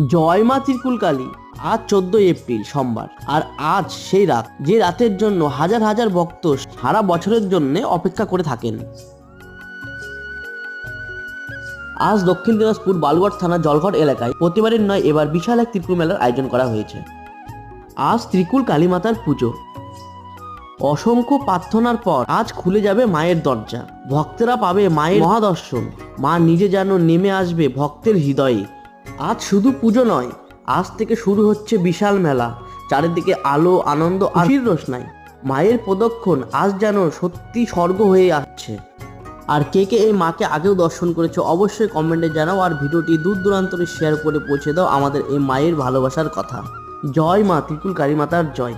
জয় মা ত্রিকুলকালী আজ চোদ্দই এপ্রিল সোমবার। আর আজ সেই রাত যে রাতের জন্য হাজার হাজার ভক্ত সারা বছরের জন্য অপেক্ষা করে থাকেন। আজ দক্ষিণ দিনাজপুর বালুঘাট থানা জলঘট এলাকায় প্রতিবারের নয়, এবার বিশাল এক ত্রিকুল মেলার আয়োজন করা হয়েছে। আজ ত্রিকুল কালীমাতার পুজো। অসংখ্য প্রার্থনার পর আজ খুলে যাবে মায়ের দরজা। ভক্তেরা পাবে মায়ের মহাদর্শন। মা নিজে যেন নেমে আসবে ভক্তের হৃদয়ে। আজ শুধু পুজো নয়, আজ থেকে শুরু হচ্ছে বিশাল মেলা। চারিদিকে আলো, আনন্দ আর রস রোশনাই। মায়ের প্রদক্ষণ আজ যেন সত্যি স্বর্গ হয়ে আসছে। আর কে কে এই মাকে আগেও দর্শন করেছে, অবশ্যই কমেন্টে জানাও আর ভিডিওটি দূর দূরান্তরে শেয়ার করে পৌঁছে দাও আমাদের এই মায়ের ভালোবাসার কথা। জয় মা ত্রিকুল কালী মাতার জয়।